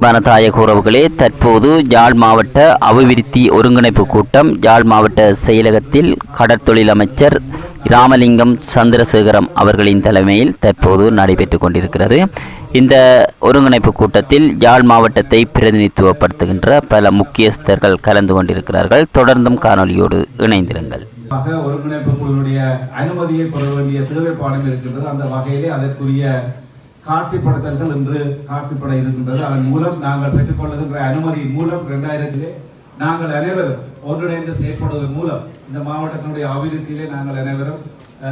வனதாயக உறவுகளே தற்போது யாழ் மாவட்ட அபிவிருத்தி ஒருங்கிணைப்பு கூட்டம் யாழ் மாவட்ட செயலகத்தில் கடற்தொழில் அமைச்சர் ராமலிங்கம் சந்திரசேகரம் அவர்களின் தலைமையில் தற்போது நடைபெற்று கொண்டிருக்கிறது. இந்த ஒருங்கிணைப்பு கூட்டத்தில் யாழ் மாவட்டத்தை பிரதிநிதித்துவப்படுத்துகின்ற பல முக்கியஸ்தர்கள் கலந்து கொண்டிருக்கிறார்கள். தொடர்ந்தும் காணொலியோடு இணைந்திருங்கள். ஒருங்கிணைப்பு குழுவினுடைய அனுமதியை பெற வேண்டிய தேவைப்பாடுகள் இருக்கின்றது. அந்த வகையிலே அதற்குரிய காட்சிப்படுத்தல்கள் இன்று காட்சிப்பட இருக்கின்றது. அதன் மூலம் நாங்கள் பெற்றுக்கொள்ளுகின்ற அனுமதி மூலம் இரண்டாயிரத்திலே நாங்கள் அனைவரும் ஒன்றிணைந்து செயற்படுவதன் மூலம் இந்த மாவட்டத்தினுடைய அபிவிருத்தியிலே நாங்கள் அனைவரும்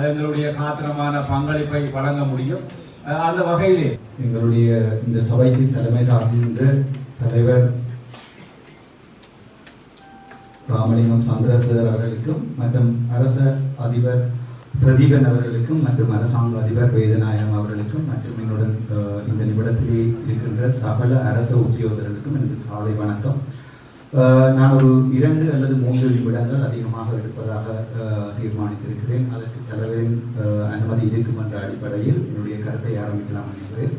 எங்களுடைய காத்திரமான பங்களிப்பை வழங்க முடியும். அந்த வகையிலே எங்களுடைய இந்த சபைக்கு தலைமை தாங்குகின்ற தலைவர் ராமலிங்கம் சந்திரசேகர் அவர்களுக்கும் மற்றும் அரச அதிபர் பிரதீபன் அவர்களுக்கும் மற்றும் அரசாங்க அதிபர் வேதநாயகம் அவர்களுக்கும் மற்றும் என்னுடன் இந்த நிமிடத்திலே இருக்கின்ற சகல அரச உத்தியோகர்களுக்கும் எனது காலை வணக்கம். நான் ஒரு இரண்டு அல்லது மூன்று நிமிடங்கள் அதிகமாக எடுப்பதாக தீர்மானித்திருக்கிறேன். அதற்கு தலைவரின் அனுமதி இருக்கும் என்ற அடிப்படையில் என்னுடைய கருத்தை ஆரம்பிக்கலாம் என்கிறேன்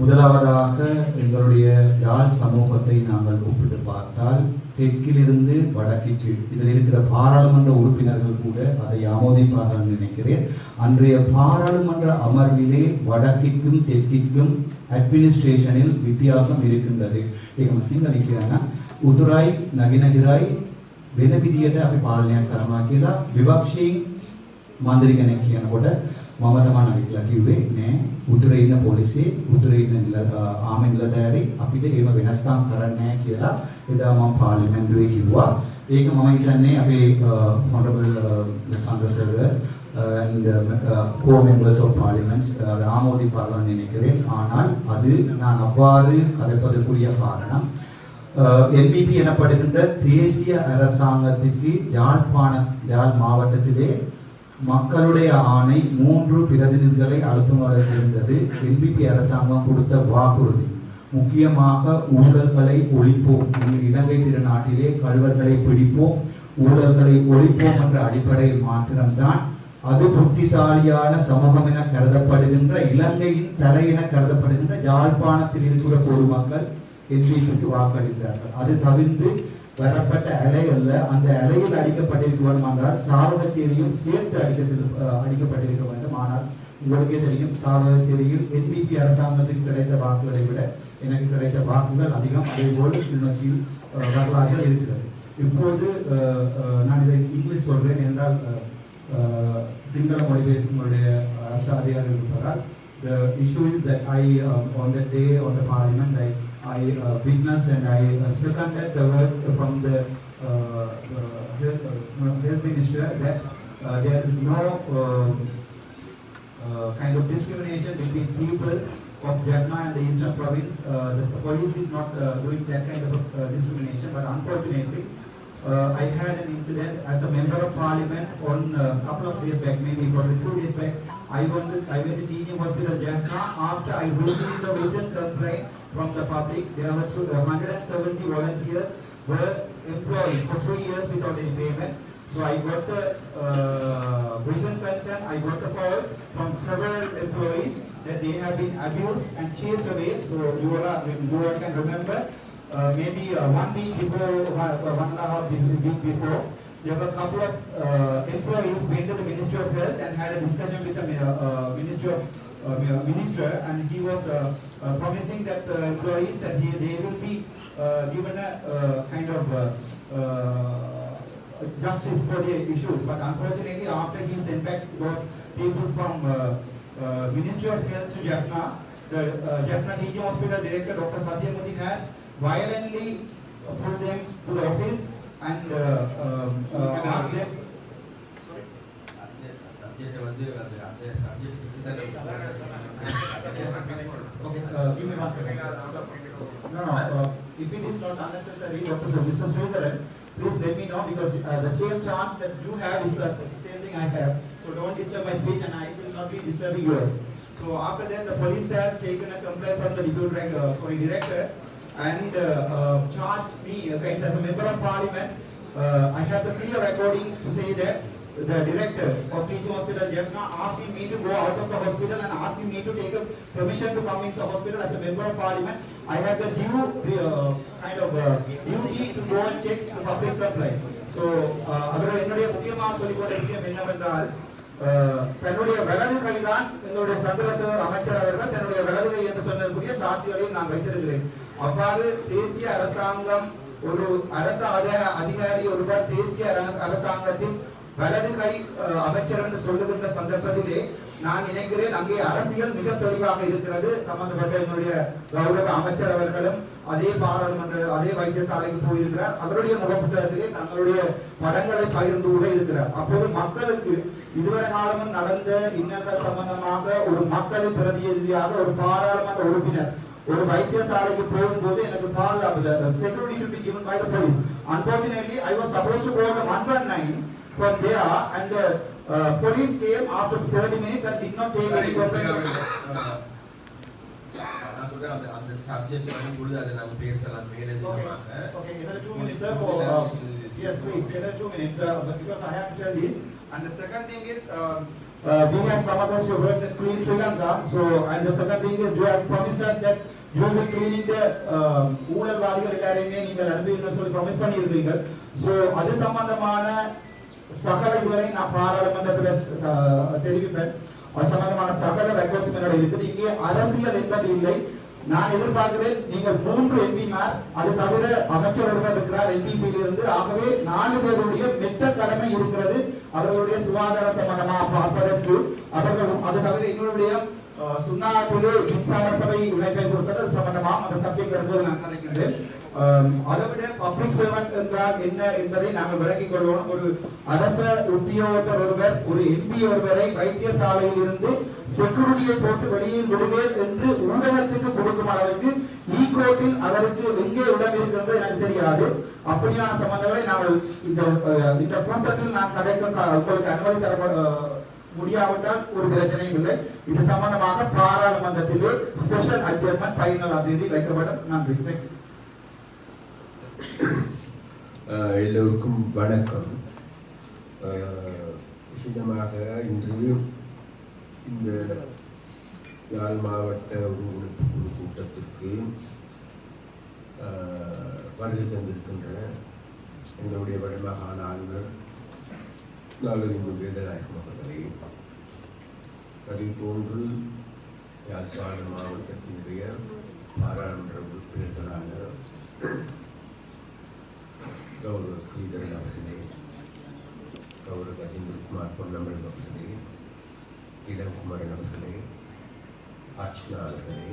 முதலாவதாக எங்களுடைய யாழ் சமூகத்தை நாங்கள் ஒப்பிட்டு பார்த்தால் தெற்கிலிருந்து வடக்கிற்கு இதில் இருக்கிற பாராளுமன்ற உறுப்பினர்கள் கூட அதை ஆமோதிப்பார்கள் நினைக்கிறேன் அன்றைய பாராளுமன்ற அமர்விலே வடக்கிற்கும் தெற்கிற்கும் அட்மினிஸ்ட்ரேஷனில் வித்தியாசம் இருக்கின்றது ඒක සිංහල කියන්න උතුරයි නගිනගිරයි වෙන විදියට අපි පාලනයක් කරනවා කියලා විවක්ෂයෙන් මන්දිරි කෙනෙක් කියනකොට මම තමයි නවිත්ලා කිව්වේ නෑ උතුරේ ඉන්න පොලිසිය උතුරේ ඉන්න නිල- ආම නිලධාරි අපිට එහෙම වෙනස්කම් කරන්නේ නැහැ කියලා එදා මම පාර්ලිමේන්තුවේ කිව්වා ඒක මම හිතන්නේ අපේ honorable Sandar sir and uh, co-members of parliament uh, ராமோதி பார்வன் நினைக்கிறேன் ஆனால் அது நான் அவ்வாறு கதைப்பதற்குரிய காரணம் என்பிபி எனப்படுகின்ற தேசிய அரசாங்கத்துக்கு யாழ்ப்பாண யாழ் மாவட்டத்திலே மக்களுடைய ஆணை மூன்று பிரதிநிதிகளை அழுத்தமாக இருந்தது. என்பிபி அரசாங்கம் கொடுத்த வாக்குறுதி. முக்கியமாக ஊழல்களை ஒழிப்போம். இலங்கை திருநாட்டிலே கழுவர்களை பிடிப்போம். ஊழல்களை ஒழிப்போம் என்ற அடிப்படையில் மாத்திரம்தான் அது புத்திசாலியான சமூகம் என கருதப்படுகின்ற இலங்கையின் தலை என கருதப்படுகின்ற யாழ்ப்பாணத்தில் இருக்கிற பொதுமக்கள் என்பிபிக்கு வாக்களித்தார்கள். அது தவிர்த்து வரப்பட்ட அலை அல்ல அந்த அலையில் அடிக்கப்பட்டிருக்க வேண்டும் என்றால் சாவகச்சேரியும் சேர்த்து அடிக்க அடிக்கப்பட்டிருக்க வேண்டும் ஆனால் உங்களுக்கே தெரியும் சாவகச்சேரியில் என்பிபி அரசாங்கத்துக்கு கிடைத்த வாக்குகளை விட எனக்கு கிடைத்த வாக்குகள் அதிகம். அதேபோல் கிளிநொச்சியில் வரலாறு இருக்கிறது. இப்போது நான் இதை இங்கிலீஷ் சொல்கிறேன் என்றால் சிங்கள மொழி பேசுங்களுடைய அரசு அதிகாரிகள் இருப்பதால் the issue is that I um, on that day on the parliament I I uh, witnessed and I uh, seconded the word from the uh, health, health minister that there is no kind of discrimination between people of Jaffna and the eastern province. Uh, the police is not uh, doing that kind of uh, discrimination, but unfortunately, I had an incident as a member of parliament on a couple of days back, maybe probably two days back. I was I went to teaching hospital Jaffna after I received the written complaint from the public. There were uh, 170 volunteers were employed for three years without any payment. So I got the uh, written consent, I got the calls from several employees that they have been abused and chased away. So you all, you all can remember, uh, maybe uh, one week before, one, uh, one and a half week before, there were a couple of uh, employees went to the Ministry of Health and had a discussion with the uh, uh, Ministry of uh, Minister, and he was uh, uh, promising that uh, employees that he, they will be uh, given a uh, kind of uh, uh, justice for the issues. But unfortunately, after he sent back those people from uh, uh, Ministry of Health to Jaffna, the uh, Jaffna Teaching Hospital Director Dr. Satyamurthy has violently pulled them to the office and uh, um, uh, asked them subject வந்து அது அந்த subject Okay. No, no, uh, if it is not unnecessary, Dr. Mr. Sridharan, please let me know because uh, the same chance that you have is the same thing I have. So don't disturb my speech and I will not be disturbing yours. So after that, the police has taken a complaint from the deputy uh, sorry, director and uh, uh, charged me against as a member of parliament. Uh, I have the clear recording to say that the director of teaching hospital, Jeffna, asking me to go out of the hospital and asking me to take a permission to come into the hospital as a member of parliament. I have the due, uh, kind of uh, duty to go and check the public complaint. So, uh, என்னுடைய முக்கியமாக சொல்லிக்கொண்ட விஷயம் என்னவென்றால் uh, தன்னுடைய வலது கைதான் எங்களுடைய சந்திரசேகர் அமைச்சர் அவர்கள் தன்னுடைய வலது கை என்று சொன்னதுக்குரிய சாட்சிகளையும் நான் வைத்திருக்கிறேன் அவ்வாறு தேசிய அரசாங்கம் ஒரு அரச அதிகாரி ஒருவர் தேசிய அரசாங்கத்தின் வலது கை uh, அமைச்சர் என்று சொல்லுகின்ற சந்தர்ப்பத்திலே நான் நினைக்கிறேன் அங்கே அரசியல் மிக தெளிவாக இருக்கிறது. சம்பந்தப்பட்ட என்னுடைய கௌரவ அமைச்சர் அவர்களும் அதே பாராளுமன்ற அதே வைத்தியசாலைக்கு போயிருக்கிறார். அவருடைய முகப்புத்தகத்திலே தங்களுடைய படங்களை பகிர்ந்து கூட இருக்கிறார். அப்போது மக்களுக்கு இதுவரை காலமும் நடந்த இன்னல்கள் சம்பந்தமாக ஒரு மக்களின் பிரதிநிதியாக ஒரு பாராளுமன்ற உறுப்பினர் ஒரு வைத்தியசாலைக்கு போகும்போது எனக்கு பாதுகாப்பு security should be given by the police. Unfortunately i was supposed nine go to 119 from there uh, uh, police came after 30 minutes and did not take any complaint அந்த சப்ஜெக்ட் வரும் பொழுது அதை நாங்க பேசலாம் மேலதிகமாக Okay, another two minutes, sir, for, uh, yes, please, another two minutes, sir, but because I have to tell this. And the second thing is, um, uh, we have come across your word that clean Sri Lanka, so, and the second thing is, you have promised us that you will be cleaning the, uh, ஊழல்வாதிகள் எல்லாரையுமே நீங்கள் அனுப்புவீங்கன்னு சொல்லி promise பண்ணியிருக்கீங்க so அது சம்பந்தமான சகல இதுவரை நான் பாராளுமன்றத்தில் தெரிவிப்பேன் சம்பந்தமான சகல ரெக்கார்ட்ஸ் என்னோட இருக்குது இங்கே அரசியல் என்பது இல்லை நான் எதிர்பார்க்கிறேன் நீங்கள் மூன்று எம்பிமார் அது தவிர அமைச்சர் ஒருவர் இருக்கிறார் NDP-யில் இருந்து. ஆகவே நாலு பேருடைய மெத்த கடமை இருக்கிறது. அவர்களுடைய சுகாதார சம்பந்தமாக பார்ப்பதற்கு அவர்கள் அது தவிர எங்களுடைய சுண்ணாக்குழு மின்சார சபை இணைப்பை கொடுத்தது அது சம்பந்தமாக அந்த சப்ஜெக்ட் வரும்போது நான் கதைக்கின்றேன். அதை விட பப்ளிக் சர்வன்ட் என்றால் என்ன என்பதை நாங்கள் விளங்கிக் கொள்வோம். ஒரு அரச உத்தியோகத்தர் ஒருவர் ஒரு எம்பி ஒருவரை வைத்தியசாலையில் இருந்து செக்யூரிட்டியை போட்டு வெளியில் விடுவேன் என்று ஊடகத்துக்கு கொடுக்கும் அளவுக்கு e ஈகோட்டில் அவருக்கு எங்கே இடம் இருக்கிறது எனக்கு தெரியாது. அப்படியான சம்பந்தங்களை நாங்கள் இந்த இந்த கூட்டத்தில் நான் கதைக்க உங்களுக்கு அனுமதி தர முடியாவிட்டால் ஒரு பிரச்சனையும் இல்லை. இது சம்பந்தமாக பாராளுமன்றத்திலே ஸ்பெஷல் அட்ஜர்மெண்ட் பதினாலாம் தேதி வைக்கப்படும். நன்றி. Thank எல்லோருக்கும் வணக்கம். ஆஹ் இன்று இந்த யாழ் மாவட்ட ஒருங்கிணைப்பு குழு கூட்டத்திற்கு வருகை தந்திருக்கின்ற எங்களுடைய வடமாகாண ஆளுநர் நாகரிகம் வேதநாயகம் அவர்களே அதே போன்று யாழ்ப்பாண மாவட்டத்தினுடைய பாராளுமன்ற உறுப்பினர்களான ஸ்ரீதரன் அவர்களே கௌரவ கஜேந்திரகுமார் பொன்னமன் அவர்களே இளங்குமரன் அவர்களே அர்ச்சனா அவர்களே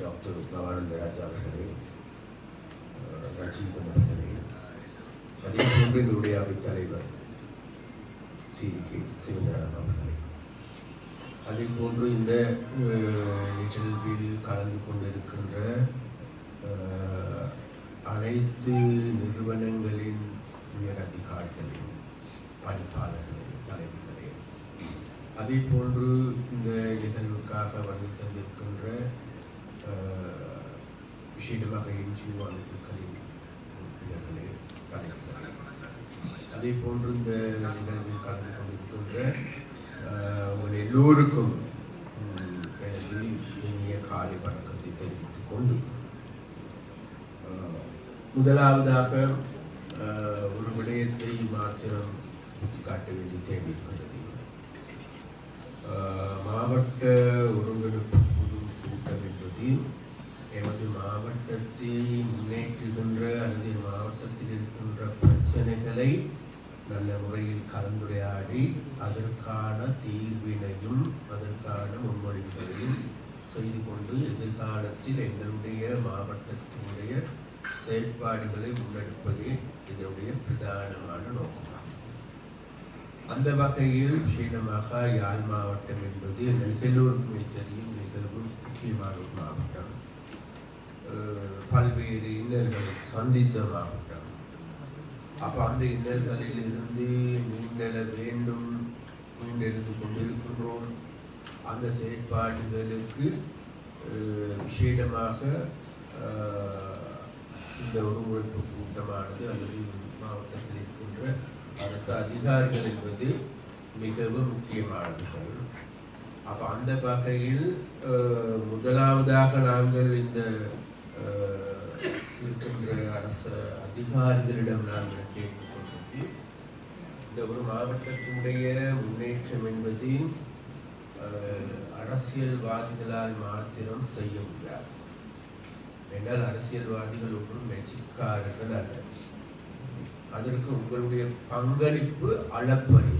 டாக்டர் பவானந்தராஜ் அவர்களே அஹ், ரஜீவன் அவர்களே அதே போன்று எங்களுடைய அவைத் தலைவர் சி கே. சிவஞானம் அவர்களே. அதே போன்று இந்த நிகழ்வில் கலந்து கொண்டிருக்கின்ற அனைத்து நிறுவனங்களின் உயர் அதிகாரிகளின் பணிப்பாளர்களே தலைவர்களே அதே போன்று இந்த நிகழ்வுக்காக வந்து தந்திருக்கின்ற அஹ், விசேடமாக என்ஜிஓ அமைப்புகளின் உறுப்பினர்களே தலைவர்களே அதே போன்று இந்த நிகழ்வில் கலந்து கொண்டிருக்கின்ற உங்கள் எல்லோருக்கும் முதலாவதாக ஒரு விடயத்தை மாத்திரம் காட்ட வேண்டிய தேவை இருக்கிறது மாவட்ட ஒருங்கிணைப்பு குழு கூட்டம் என்பது எமது மாவட்டத்தை முன்னேற்றுகின்ற அல்லது மாவட்டத்தில் இருக்கின்ற பிரச்சனைகளை நல்ல முறையில் கலந்துரையாடி அதற்கான தீர்வினை செயல்பாடுகளை முன்னெடுப்பதே இதனுடைய பிரதானமான நோக்கமாகும். அந்த வகையில் விசேஷமாக யாழ் மாவட்டம் என்பது எல்லோருக்குமே தெரியும் மிகவும் முக்கியமான ஒரு மாவட்டம். பல்வேறு இன்னல்களை சந்தித்த மாவட்டம். அப்ப அந்த இன்னல்களில் இருந்து மீண்டெழ வேண்டும் மீண்டெழுந்து கொண்டிருக்கின்றோம். அந்த செயற்பாடுகளுக்கு அஹ், விசேடமாக இந்த ஒருங்கிணைப்பு கூட்டமானது அல்லது மாவட்டத்தில் இருக்கின்ற அரசு அதிகாரிகள் என்பது மிகவும் முக்கியமானவர்கள் அப்ப அந்த வகையில் முதலாவதாக நாங்கள் இந்த இருக்கின்ற அரசு அதிகாரிகளிடம் நாங்கள் கேட்டுக்கொண்டது இந்த ஒரு மாவட்டத்தினுடைய முன்னேற்றம் என்பது அஹ், அரசியல்வாதிகளால் மாத்திரம் செய்ய முடியாது என்றால் அரசியல்வாதிகள் ஒன்றும் மெச்சிக்காரர்கள் அல்ல. அதற்கு உங்களுடைய பங்களிப்பு அளப்பரிய.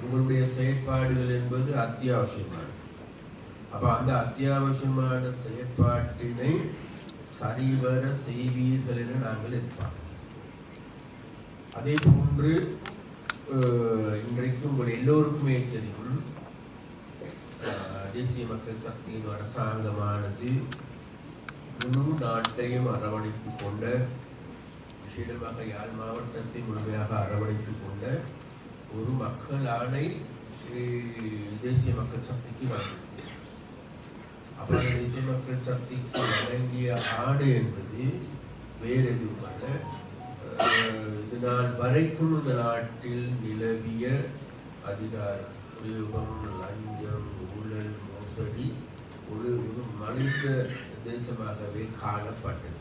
உங்களுடைய செயற்பாடுகள் என்பது அத்தியாவசியமானது. அப்ப அந்த அத்தியாவசியமான செயற்பாட்டினை சரிவர செய்வீர்கள் என நாங்கள் எதிர்பார்க்கிறோம். அதே போன்று அஹ், இன்றைக்கு உங்கள் எல்லோருக்குமே தெரியும் அஹ், தேசிய மக்கள் சக்தியின் அரசாங்கமானது முழு நாட்டையும் அரவணைத்துக் கொண்ட விசேடமாக யாழ் மாவட்டத்தை முழுமையாக அரவணைத்துக் கொண்ட ஒரு மக்கள் ஆணை தேசிய மக்கள் சக்திக்கு வழங்கியது அப்ப தேசிய மக்கள் சக்திக்கு வழங்கிய ஆணை என்பது வேறு எதுவும் அல்ல இது நாள் வரைக்கும் இந்த நாட்டில் நிலவிய அதிகார உபயோகம் லஞ்சம் ஊழல் மோசடி ஒரு ஒரு மனித தேசமாகவே காணப்பட்டது.